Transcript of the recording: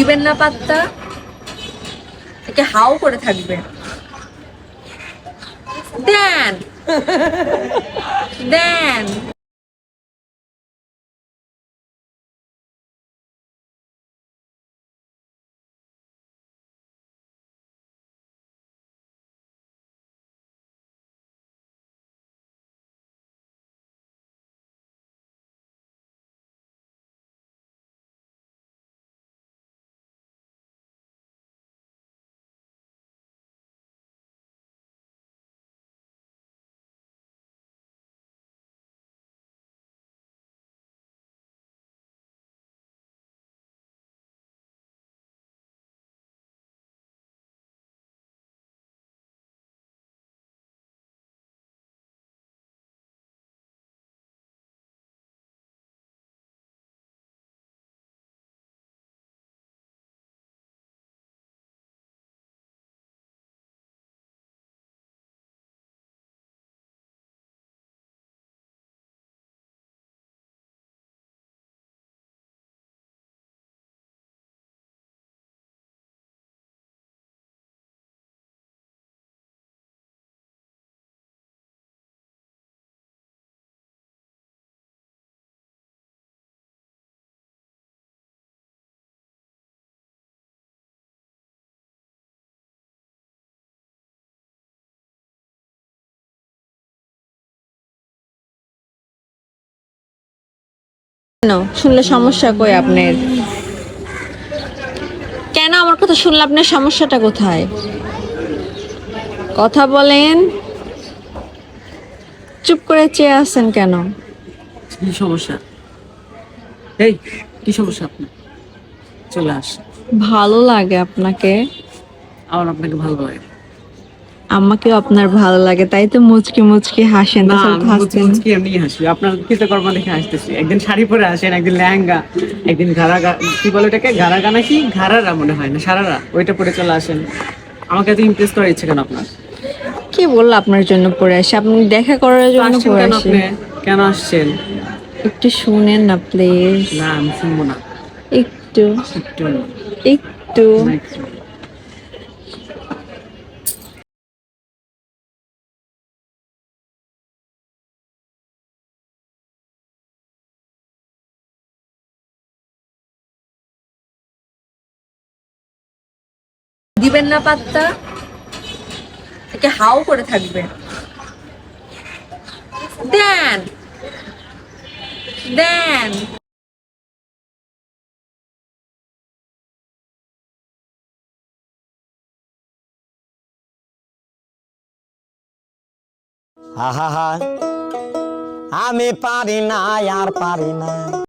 দিবেন না পাত্তা। একে হাও করে থাকবে। দেন। দেন। কেন? শুনলে সমস্যা কই আপনার? কেন আমার কথা শুনলে আপনার সমস্যাটা কোথায়? কথা বলেন। চুপ করে চেয়ে আছেন কেন? কি সমস্যা? এই কি সমস্যা আপনার? চলে আস ভালো লাগে আপনাকে। আমার আপনাকে ভালো লাগে। আমাকেও আপনার ভালো লাগে তাই তো মুচকি মুচকি হাসেন। না আমি মুচকি এমনি হাসি। আপনার কৃতকর্ম দেখে হাসতেছি। একদিন শাড়ি পরে আসেন একদিন লেহেঙ্গা একদিন ঘাড়া কি বলে ওটাকে? ঘাড়া গানা কি ঘাড়ারা মনে হয় না সারারা। ওইটা পরে চলে আসেন। আমাকে এত ইমপ্রেস করার ইচ্ছে কেন আপনার? কি বলল আপনার জন্য পরে আসে? আপনি দেখা করার জন্য কেন আসে কেন আসছেন? একটু শুনেন না প্লিজ না আমি শুনব না। একটু। একটু একটু। দিবেন না পাত্তা? একে হাও করে থাকবে। দেন। দেন। আহা আমি পারি না, আর পারি না।